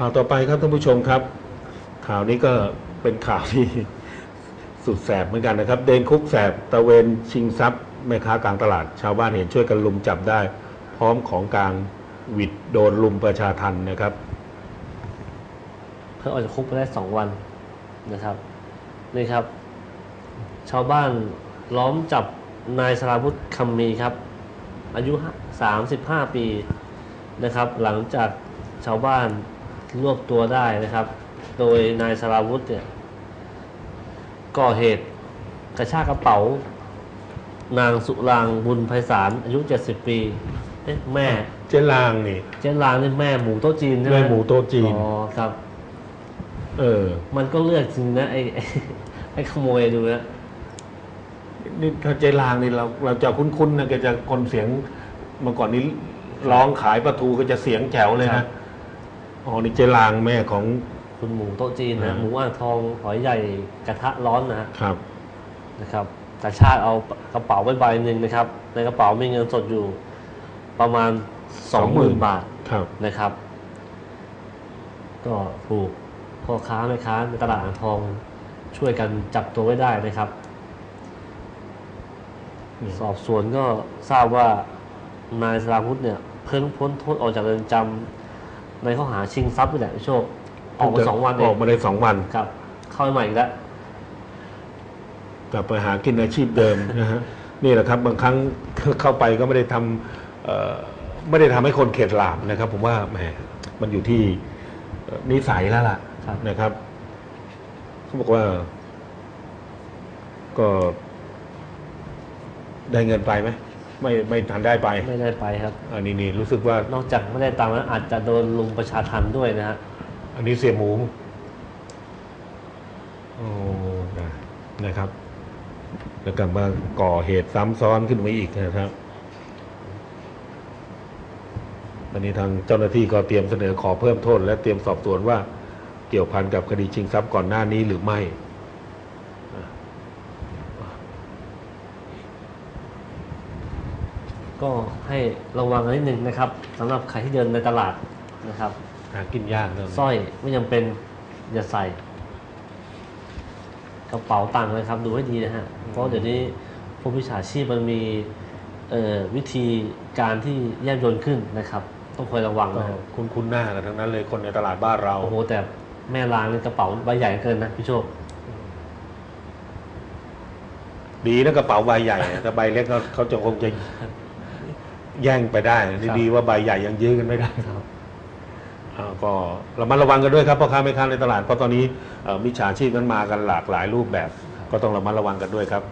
ข่าวต่อไปครับท่านผู้ชมครับ ข่าวนี้ก็เป็นข่าวที่สุดแสบเหมือนกันนะครับ เดนคุกแสบตะเวนชิงทรัพย์แม่ค้ากลางตลาด ชาวบ้านเห็นช่วยกันลุมจับได้ พร้อมของกลางวิดโดนลุมประชาทันนะครับเพิ่งออกจากคุกไปได้สองวันนะครับนี่ครับ ชาวบ้านล้อมจับนายสราวุธคำมีครับ อายุ 35 ปีนะครับ หลังจากชาวบ้าน รวบตัวได้นะครับ โดยนายสราวุธเนี่ยก่อเหตุกระชากกระเป๋า นางสุรางบุญไพศาลอายุ 70 ปีเอ๊ะแม่ เจลางนี่เจ๊ลางนี่แม่หมูโต๊ะจีนใช่ไหมแม่หมูโต๊ะจีน อ๋อครับ เออ มันก็เลือกจริงนะไอ้ไอ้ไอ้ขโมยดูนะนี่ถ้าเจลางนี่เราเราจะคุ้นๆนะแกจะคนเสียงเมื่อก่อนนี้ร้องขายปลาทูก็จะเสียงแจ๋วเลยนะ อ๋อนี่เจลางแม่ของ คุณหมูโต๊ะจีนอ่านะหมูอ่างทองหอยใหญ่กระทะร้อนนะฮะครับ นะครับกระชากเอากระเป๋าไว้ใบหนึ่งนะครับ ในกระเป๋ามีเงินสดอยู่ประมาณสองหมื่น20,000 บาทครับ นะครับ ก็ถูกพ่อค้าแม่ค้าในตลาดอ่างทองช่วยกันจับตัวไว้ได้นะครับนี่สอบสวนก็ทราบว่านายสราวุธเนี่ย เพิ่งพ้นโทษออกจากเรือนจำ ในข้อหาชิงทรัพย์นี่แหละพี่โชคออกมาสองวันเออองกมาได้สองวัน ครับ เข้ามาใหม่อีกแล้ว กลับไปหากินอาชีพเดิม นะฮะนี่แหละครับบางครั้ง เข้าไปก็ไม่ได้ทำเอ่อไม่ได้ทำให้คนเข็ดหลาบนะครับ ผมว่าแหมมันอยู่ที่เอ่อนิสัยแล้วล่ะครับ นะครับเขาบอกว่า ก็ได้เงินไปไหม ไม่ไม่ทันได้ไปไม่ได้ไปครับ อันนี้นี่รู้สึกว่านอกจากไม่ได้ตังค์แล้วอาจจะโดนลุมประชาทันด้วยนะฮะอันนี้เสียหมูโอ้นะนะครับ แล้วกลับมาก่อเหตุซ้ำซ้อนขึ้นมาอีกนะครับตอนนี้ทางเจ้าหน้าที่ก็เตรียมเสนอขอเพิ่มโทษ และเตรียมสอบสวนว่าเกี่ยวพันกับคดีชิงทรัพย์ก่อนหน้านี้หรือไม่ ก็ให้ระวังนิดนึงนะครับสำหรับใครที่เดินในตลาดนะครับหากินยากเลยสร้อยไม่จำเป็นอย่าใส่ กระเป๋าตังค์นะครับ ดูให้ดีนะฮะเพราะเดี๋ยวนี้พวกวิชาชีพมันมีเอ่อวิธีการที่แยบยลขึ้นนะครับ ต้องคอยระวังก็นะฮะคุ้นคุ้นๆหน้ากันทั้งนั้นเลยคนในตลาดบ้านเราโอ้โหแต่แม่ร้านนี่กระเป๋าใบใหญ่เกินนะพี่โชคดีนะกระเป๋าใบใหญ่อะถ้าใบเล็กเขาเขาจะคงจะ แย่งไปได้นี่ครับดีว่าใบใหญ่ยังยื้อกันไม่ได้ครับอ่าก็ระมัดระวังกันด้วยครับพ่อค้าแม่ค้าในตลาดเพราะตอนนี้เอ่อมิจฉาชีพนั้นมากันหลากหลายรูปแบบ ก็ต้องระมัดระวังกันด้วยครับ